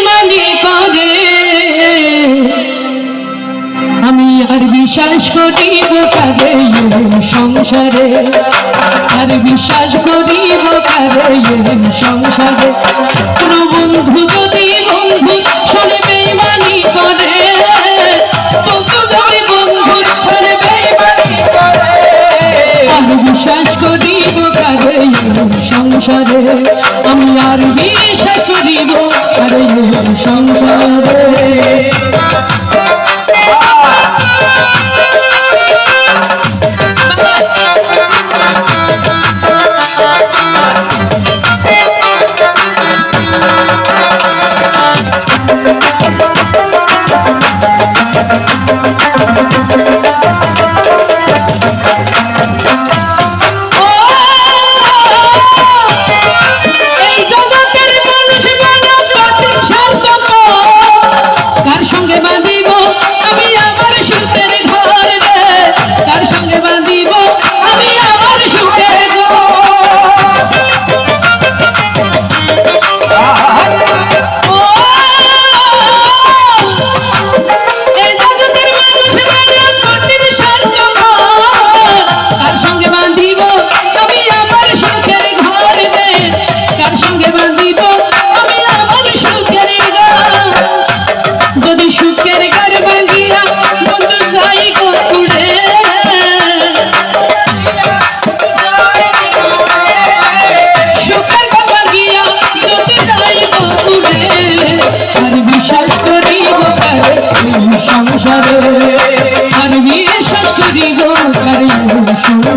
বেমানি করে। আমি আর বিশ্বাস করি বোকারে সংসারে? আর বিশ্বাস করি বোকারে সংসারে? কোনো বন্ধু যদি বন্ধু শোনে বেমানি করে। বিশ্বাস করিব কারে সংসারে? আমি আর বি Thank you.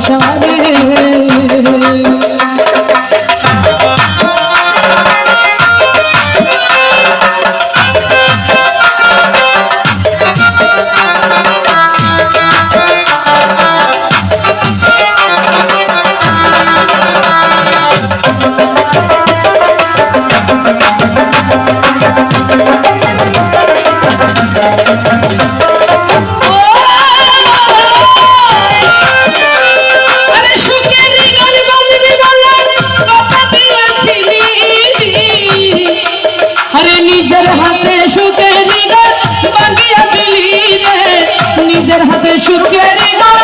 show. Look at it,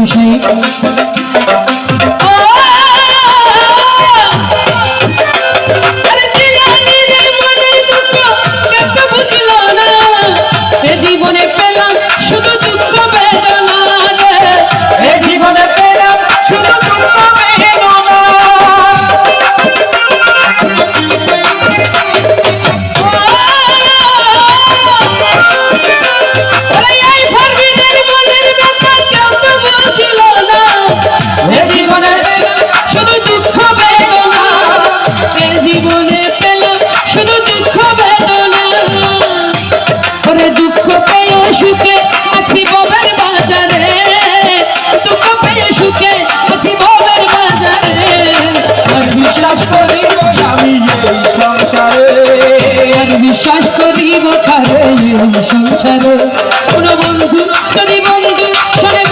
Krishna, বিশ্বাস করিব কারে সংসারে। কোনো বন্ধু যদি বন্ধু শুনে